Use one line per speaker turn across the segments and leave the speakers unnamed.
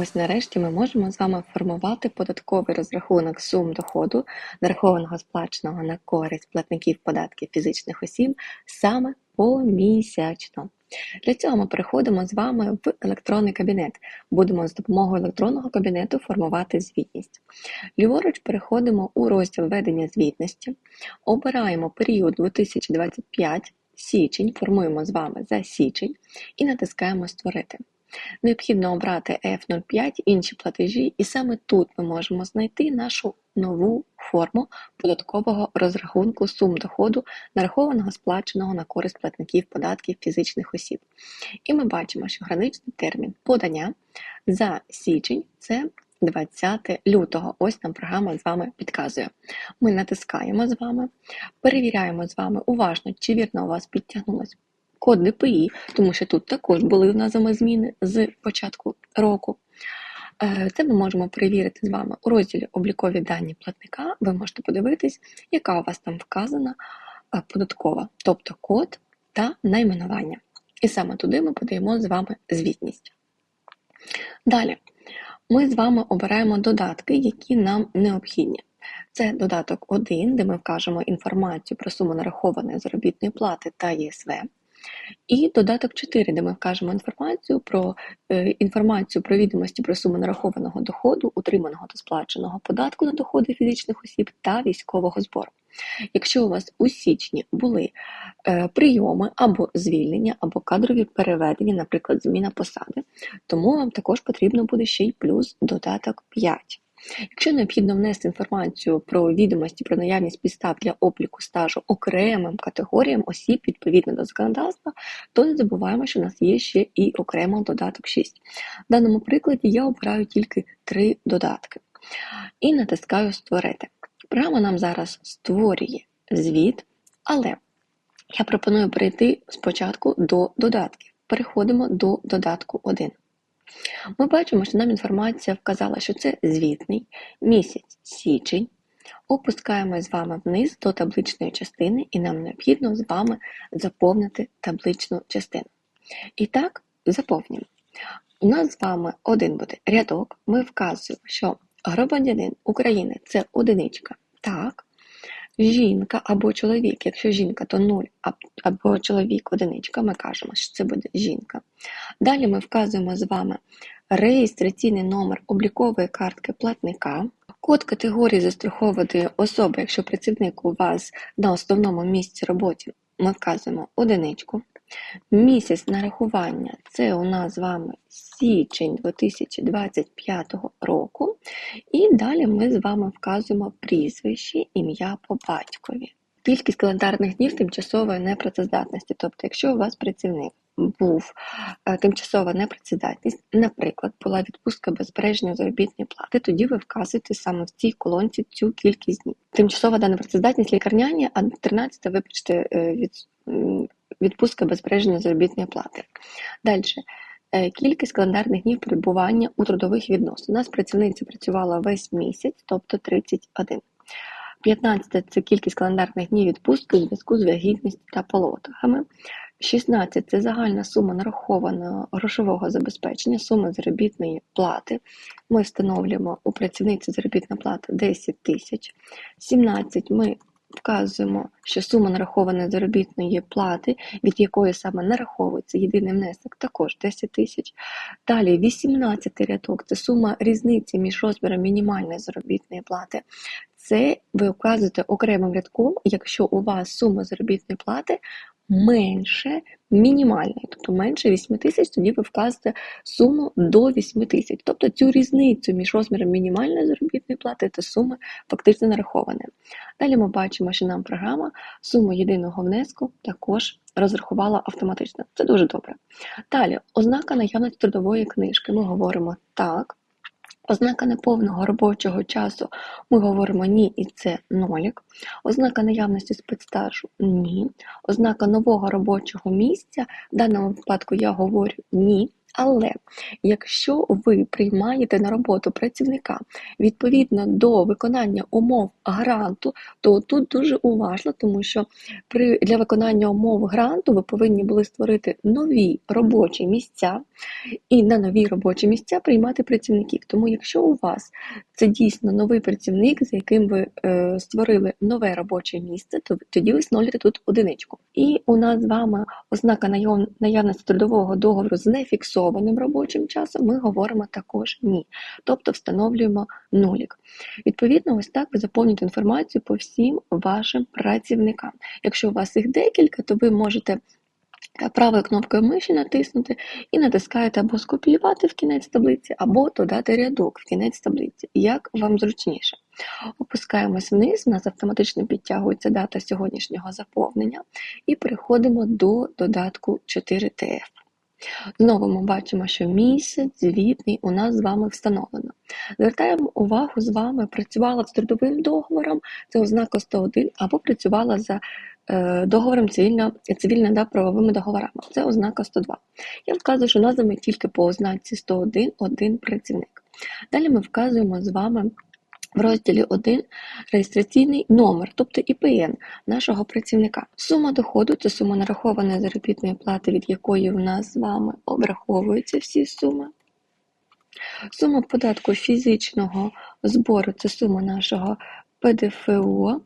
Ось нарешті ми можемо з вами формувати податковий розрахунок сум доходу, нарахованого сплаченого на користь платників податків фізичних осіб саме помісячно. Для цього ми переходимо з вами в електронний кабінет. Будемо з допомогою електронного кабінету формувати звітність. Ліворуч переходимо у розділ ведення звітності, обираємо період 2025 січень, формуємо з вами за січень і натискаємо Створити. Необхідно обрати F05 інші платежі, і саме тут ми можемо знайти нашу нову форму податкового розрахунку сум доходу, нарахованого сплаченого на користь платників податків фізичних осіб. І ми бачимо, що граничний термін подання за січень це 20 лютого. Ось нам програма з вами підказує. Ми натискаємо з вами, перевіряємо з вами уважно, чи вірно у вас підтягнулось код ДПІ, тому що тут також були в нас зміни з початку року. Е, це ми можемо перевірити з вами у розділі облікові дані платника. Ви можете подивитись, яка у вас там вказана е, податкова, тобто код та найменування. І саме туди ми подаємо з вами звітність. Далі, ми з вами обираємо додатки, які нам необхідні. Це додаток 1, де ми вкажемо інформацію про суму нарахованої заробітної плати та ЄСВ. І додаток 4, де ми вкажемо інформацію про е, інформацію про відомості про суму нарахованого доходу, утриманого та сплаченого податку на доходи фізичних осіб та військового збору. Якщо у вас у січні були е, прийоми або звільнення, або кадрові переведення, наприклад, зміна посади, тому вам також потрібно буде ще й плюс додаток 5. Якщо необхідно внести інформацію про відомості про наявність підстав для обліку стажу окремим категоріям осіб відповідно до законодавства, то не забуваємо, що у нас є ще і окремо додаток 6. В даному прикладі я обираю тільки три додатки і натискаю Створити. Програма нам зараз створює звіт, але я пропоную перейти спочатку до додатків. Переходимо до додатку 1. Ми бачимо, що нам інформація вказала, що це звітний місяць січень. Опускаємо з вами вниз до табличної частини, і нам необхідно з вами заповнити табличну частину. І так, заповнюємо. У нас з вами один буде рядок. Ми вказуємо, що громадянин України це одиничка. Так. Жінка або чоловік, якщо жінка, то 0 або чоловік одиничка, ми кажемо, що це буде жінка. Далі ми вказуємо з вами реєстраційний номер облікової картки платника, код категорії застрахованої особи, якщо працівник у вас на основному місці роботи, ми вказуємо одиничку. Місяць нарахування це у нас з вами січень 2025 року. І далі ми з вами вказуємо прізвище, ім'я по батькові. Кількість календарних днів тимчасової непрацездатності. Тобто, якщо у вас працівник був е, тимчасова непрацездатність, наприклад, була відпустка без збереження заробітної плати, тоді ви вказуєте саме в цій колонці цю кількість днів. Тимчасова дана працездатність лікарняні, а 13 вибачте, е, від відпустка без збереження заробітної плати. Далі. Е, кількість календарних днів перебування у трудових відносинах. У нас працівниця працювала весь місяць, тобто 31. 15 це кількість календарних днів відпустки у зв'язку з вагітністю та пологами. 16 це загальна сума нарахованого грошового забезпечення, сума заробітної плати. Ми встановлюємо у працівниці заробітна плата 10 тисяч. 17 ми Вказуємо, що сума нарахованої заробітної плати, від якої саме нараховується єдиний внесок, також 10 тисяч. Далі 18 рядок це сума різниці між розміром мінімальної заробітної плати. Це ви вказуєте окремим рядком, якщо у вас сума заробітної плати менше мінімальної, тобто менше 8 тисяч, тоді ви вказуєте суму до 8 тисяч. Тобто цю різницю між розміром мінімальної заробітної плати та суми фактично нарахована. Далі ми бачимо, що нам програма суму єдиного внеску також розрахувала автоматично. Це дуже добре. Далі, ознака наявності трудової книжки. Ми говоримо так. Ознака неповного робочого часу ми говоримо ні, і це нолік. Ознака наявності спецстажу ні. Ознака нового робочого місця, в даному випадку я говорю ні, Але якщо ви приймаєте на роботу працівника відповідно до виконання умов гранту, то тут дуже уважно, тому що при для виконання умов гранту ви повинні були створити нові робочі місця і на нові робочі місця приймати працівників. Тому, якщо у вас це дійсно новий працівник, за яким ви е, створили нове робоче місце, то тоді ви встановлюєте тут одиничку. І у нас з вами ознака наявності трудового договору з нефіксованим робочим часом, ми говоримо також ні. Тобто встановлюємо нулік. Відповідно, ось так ви заповнюєте інформацію по всім вашим працівникам. Якщо у вас їх декілька, то ви можете правою кнопкою миші натиснути і натискаєте або скопіювати в кінець таблиці, або додати рядок в кінець таблиці, як вам зручніше. Опускаємось вниз, у нас автоматично підтягується дата сьогоднішнього заповнення, і переходимо до додатку 4TF. Знову ми бачимо, що місяць звітний у нас з вами встановлено. Звертаємо увагу з вами, працювала з трудовим договором, це ознака 101, або працювала за Е, договором цивільно, цивільно да, правовими договорами. Це ознака 102. Я вказую, що назвами тільки по ознаці 101 один працівник. Далі ми вказуємо з вами. В розділі 1 реєстраційний номер, тобто ІПН нашого працівника. Сума доходу це сума нарахованої заробітної плати, від якої в нас з вами обраховуються всі суми. Сума податку фізичного збору це сума нашого ПДФО.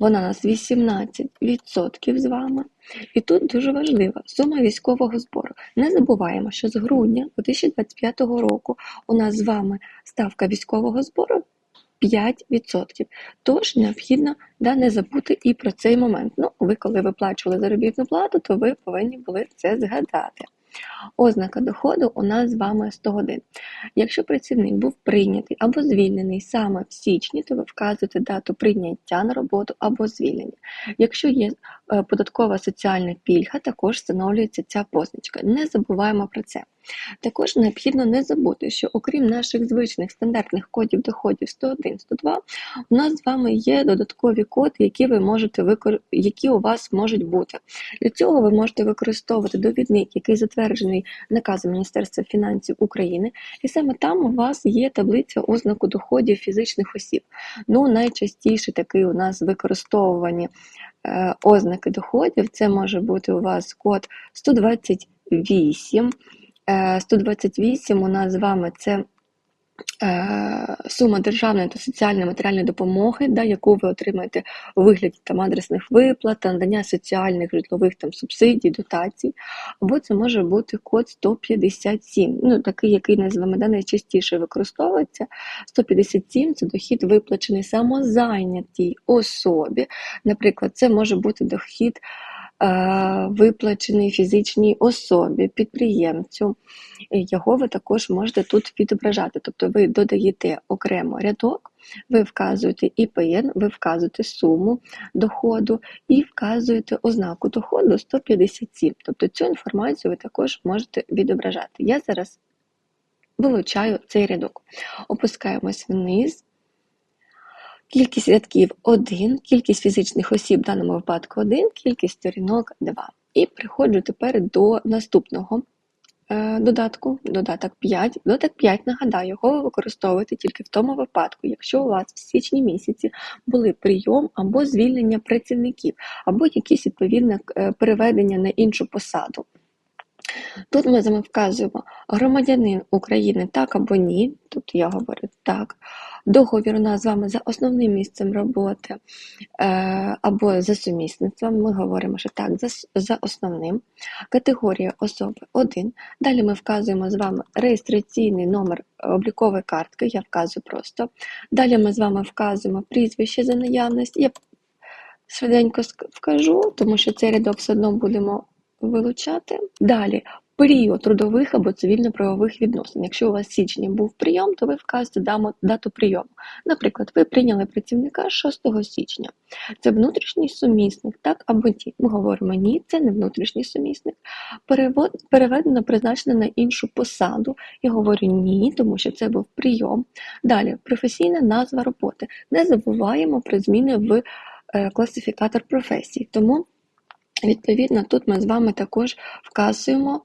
Вона у нас 18% з вами. І тут дуже важлива сума військового збору. Не забуваємо, що з грудня 2025 року у нас з вами ставка військового збору 5%. Тож необхідно да, не забути і про цей момент. Ну, ви, коли виплачували заробітну плату, то ви повинні були це згадати. Ознака доходу у нас з вами 101. Якщо працівник був прийнятий або звільнений саме в січні, то ви вказуєте дату прийняття на роботу або звільнення. Якщо є е, податкова соціальна пільга, також встановлюється ця позначка. Не забуваємо про це. Також необхідно не забути, що окрім наших звичних стандартних кодів доходів 101, 102, у нас з вами є додаткові коди, які ви можете викор... які у вас можуть бути. Для цього ви можете використовувати довідник, який затверджений наказом Міністерства фінансів України, і саме там у вас є таблиця ознаку доходів фізичних осіб. Ну, найчастіше такий у нас використовувані е, ознаки доходів. Це може бути у вас код 128. 128 е, у нас з вами це сума державної та соціальної матеріальної допомоги, да, яку ви отримаєте у вигляді там, адресних виплат, надання соціальних житлових там, субсидій, дотацій, або це може бути код 157, ну, такий, який назвами да, найчастіше використовується. 157 це дохід виплачений самозайнятій особі. Наприклад, це може бути дохід виплачений фізичній особі, підприємцю, його ви також можете тут відображати. Тобто ви додаєте окремо рядок, ви вказуєте ІПН, ви вказуєте суму доходу і вказуєте ознаку доходу 157. Тобто цю інформацію ви також можете відображати. Я зараз вилучаю цей рядок. Опускаємось вниз. Кількість рядків 1, кількість фізичних осіб в даному випадку 1, кількість сторінок 2. І приходжу тепер до наступного е, додатку, додаток 5. Додаток 5, нагадаю, його ви використовуєте тільки в тому випадку, якщо у вас в січні місяці були прийом або звільнення працівників, або якісь відповідне е, переведення на іншу посаду. Тут ми з вами вказуємо громадянин України так або ні, тобто я говорю так. Договір у нас з вами за основним місцем роботи е, або за сумісництвом. Ми говоримо, що так, за, за основним. Категорія особи 1. Далі ми вказуємо з вами реєстраційний номер облікової картки, я вказую просто. Далі ми з вами вказуємо прізвище за наявність. Я швиденько вкажу, тому що цей рядок все одно будемо вилучати. Далі період трудових або цивільно-правових відносин. Якщо у вас в січні був прийом, то ви вказуєте дату прийому. Наприклад, ви прийняли працівника 6 січня. Це внутрішній сумісник, так або ні. Ми говоримо ні, це не внутрішній сумісник. Перевод, переведено, призначено на іншу посаду. Я говорю ні, тому що це був прийом. Далі професійна назва роботи. Не забуваємо про зміни в е, класифікатор професій. Тому Відповідно, тут ми з вами також вказуємо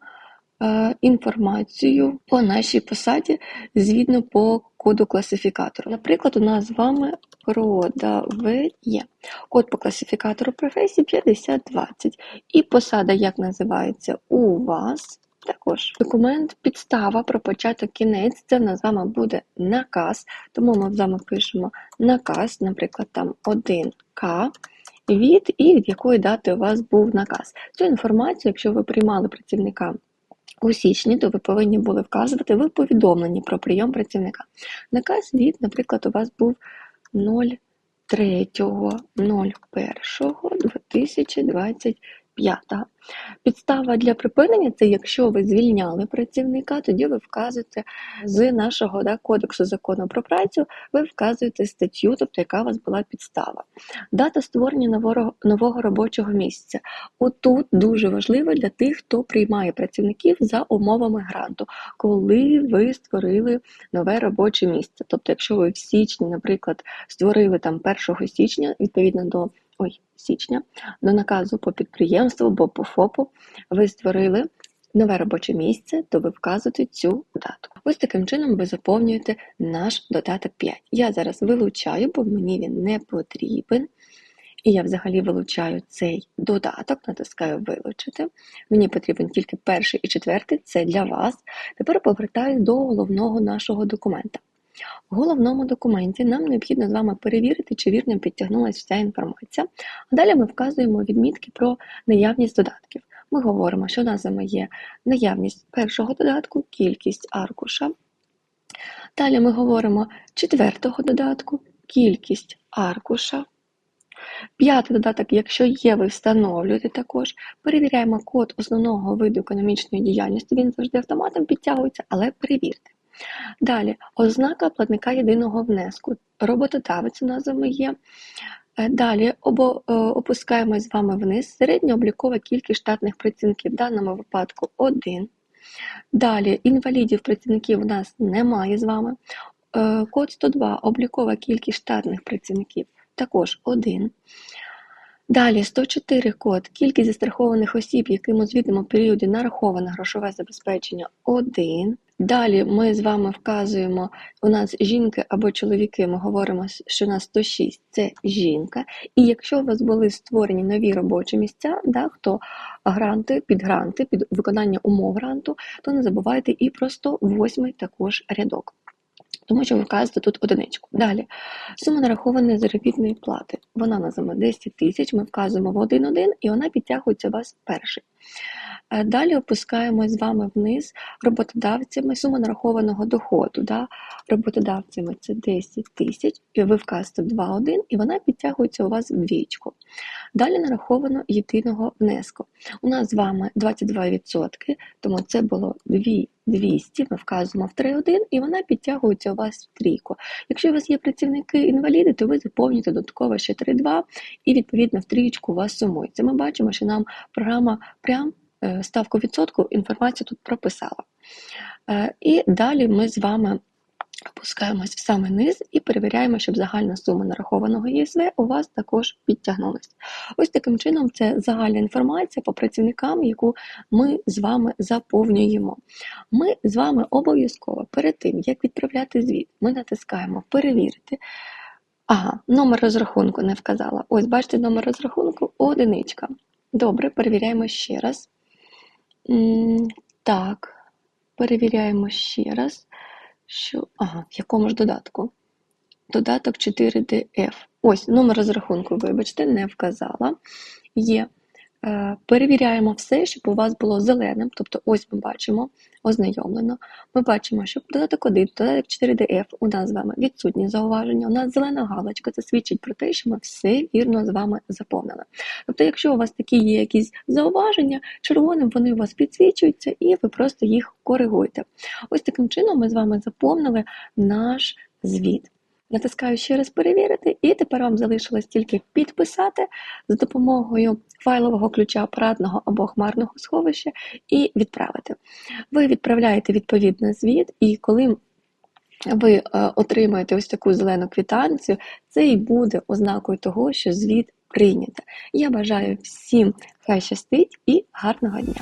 е, інформацію по нашій посаді згідно по коду класифікатору. Наприклад, у нас з вами продавеє. Код по класифікатору професії 5020. І посада, як називається у вас. Також документ, підстава про початок кінець. Це в нас з вами буде наказ. Тому ми з вами пишемо наказ, наприклад, там 1К від і від якої дати у вас був наказ. Цю інформацію, якщо ви приймали працівника у січні, то ви повинні були вказувати в повідомленні про прийом працівника. Наказ від, наприклад, у вас був 03.01.2025. Підстава для припинення це якщо ви звільняли працівника, тоді ви вказуєте з нашого да, кодексу закону про працю, ви вказуєте статтю, тобто яка у вас була підстава. Дата створення нового, нового робочого місця. Отут дуже важливо для тих, хто приймає працівників за умовами гранту, коли ви створили нове робоче місце. Тобто, якщо ви в січні, наприклад, створили там 1 січня, відповідно до ой, січня, до наказу по підприємству або по ФОПу, ви створили нове робоче місце, то ви вказуєте цю дату. Ось таким чином ви заповнюєте наш додаток 5. Я зараз вилучаю, бо мені він не потрібен. І я взагалі вилучаю цей додаток, натискаю вилучити. Мені потрібен тільки перший і четвертий, це для вас. Тепер повертаюся до головного нашого документа. В головному документі нам необхідно з вами перевірити, чи вірно підтягнулася вся інформація. А далі ми вказуємо відмітки про наявність додатків. Ми говоримо, що нас є наявність першого додатку, кількість аркуша. Далі ми говоримо четвертого додатку, кількість аркуша. П'ятий додаток, якщо є, ви встановлюєте також. Перевіряємо код основного виду економічної діяльності, він завжди автоматом підтягується, але перевірте. Далі, ознака платника єдиного внеску. Роботодавець у нас з вами є. Е, Далі обо, е, опускаємось з вами вниз. Середньооблікова кількість штатних працівників, в даному випадку 1. Далі, інвалідів працівників у нас немає з вами. Е, Код 102, облікова кількість штатних працівників також 1. Далі 104 код, кількість застрахованих осіб, яким у звітному періоді нараховане грошове забезпечення 1. Далі ми з вами вказуємо, у нас жінки або чоловіки, ми говоримо, що у нас 106 це жінка. І якщо у вас були створені нові робочі місця, да, хто гранти, підгранти, під виконання умов гранту, то не забувайте і про 108 також рядок. Тому що ви вказуєте тут одиничку. Далі, сума нарахованої заробітної плати. Вона називає 10 тисяч, ми вказуємо в 1.1 і вона підтягується у вас перший. Е, Далі опускаємо з вами вниз роботодавцями сума нарахованого доходу. Да? Роботодавцями це 10 тисяч, і ви вказуєте 2.1 і вона підтягується у вас в двічку. Далі нараховано єдиного внеску. У нас з вами 22%, тому це було 2200, ми вказуємо в 3.1 і вона підтягується у вас в трійку. Якщо у вас є працівники-інваліди, то ви заповнюєте додатково ще 3.2 і відповідно в трієчку у вас сумується. Ми бачимо, що нам програма прям е, ставку відсотку інформацію тут прописала. Е, І далі ми з вами опускаємось в самий низ і перевіряємо, щоб загальна сума нарахованого ЄСВ у вас також підтягнулася. Ось таким чином це загальна інформація по працівникам, яку ми з вами заповнюємо. Ми з вами обов'язково перед тим, як відправляти звіт, ми натискаємо перевірити. Ага, номер розрахунку не вказала. Ось, бачите, номер розрахунку одиничка. Добре, перевіряємо ще раз. Так, перевіряємо ще раз. Що, ага, в якому ж додатку? Додаток 4DF. Ось, номер розрахунку, вибачте, не вказала. Є. Е, Перевіряємо все, щоб у вас було зеленим. Тобто, ось ми бачимо ознайомлено. Ми бачимо, що додаток 1, додаток 4DF у нас з вами відсутні зауваження. У нас зелена галочка, це свідчить про те, що ми все вірно з вами заповнили. Тобто, якщо у вас такі є якісь зауваження, червоним вони у вас підсвічуються, і ви просто їх коригуєте. Ось таким чином ми з вами заповнили наш звіт. Натискаю ще раз перевірити, і тепер вам залишилось тільки підписати за допомогою файлового ключа апаратного або хмарного сховища і відправити. Ви відправляєте відповідний звіт, і коли ви е, отримаєте ось таку зелену квитанцію, це і буде ознакою того, що звіт прийнято. Я бажаю всім хай щастить і гарного дня!